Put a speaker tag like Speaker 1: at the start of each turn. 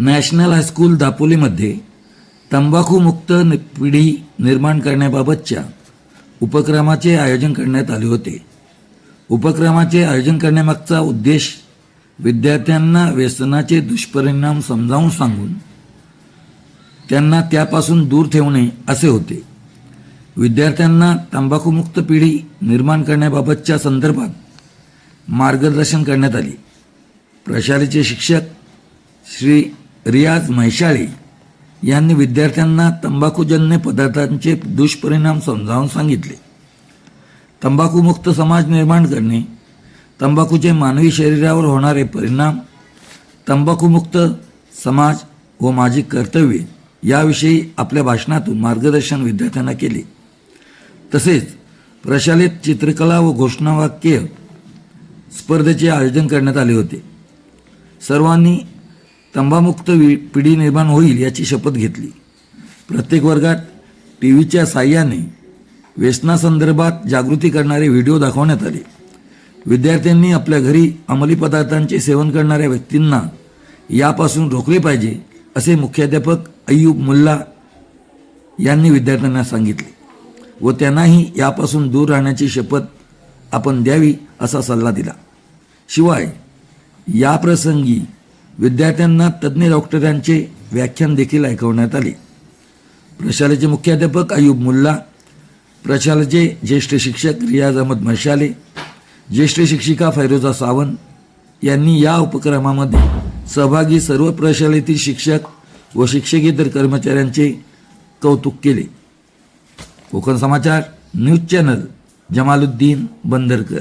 Speaker 1: National high school दापोलीमध्ये तंबाखूमुक्त नि- पिढी निर्माण करण्याबाबतच्या उपक्रमाचे आयोजन करण्यात आले होते. उपक्रमाचे आयोजन करण्यामागचा उद्देश विद्यार्थ्यांना व्यसनाचे दुष्परिणाम समजावून सांगून त्यांना त्यापासून दूर ठेवणे असे होते. विद्यार्थ्यांना तंबाखूमुक्त पिढी निर्माण करण्याबाबतच्या संदर्भात मार्गदर्शन करण्यात आले. प्रशालेचे शिक्षक श्री रियाज म्हैशाळी यांनी विद्यार्थ्यांना तंबाखूजन्य पदार्थांचे दुष्परिणाम समजावून सांगितले. तंबाखूमुक्त समाज निर्माण करणे तंबाखूचे मानवी शरीरावर होणारे परिणाम तंबाखूमुक्त समाज व माझी कर्तव्ये याविषयी आपल्या भाषणातून मार्गदर्शन विद्यार्थ्यांना केले. तसेच प्रशालेत चित्रकला व घोषणावाक्य स्पर्धेचे आयोजन करण्यात आले होते. सर्वांनी तंबामुक्त वि- पिढी निर्माण होईल याची शपथ घेतली. प्रत्येक वर्गात टी व्हीच्या साह्याने व्यसनासंदर्भात जागृती करणारे व्हिडिओ दाखवण्यात आले. विद्यार्थ्यांनी आपल्या घरी अंमली पदार्थांचे सेवन करणाऱ्या व्यक्तींना यापासून रोखले पाहिजे असे मुख्याध्यापक अय्यूब मुल्ला यांनी विद्यार्थ्यांना सांगितले व त्यांनाही यापासून दूर राहण्याची शपथ आपण द्यावी असा सल्ला दिला. शिवाय याप्रसंगी विद्यार्थ्यांना तज्ज्ञ डॉक्टरांचे व्याख्यान देखील ऐकवण्यात आले. प्रशालेचे मुख्याध्यापक अयूब मुल्ला प्रशालेचे ज्येष्ठ शिक्षक रियाज अहमद मशाले ज्येष्ठ शिक्षिका फैरोजा सावंत यांनी या उपक्रमामध्ये सहभागी सर्व प्रशालेतील शिक्षक व शिक्षकेतर कर्मचाऱ्यांचे कौतुक केले. Konkan Samachar news channel Jamaluddin Bandarkar.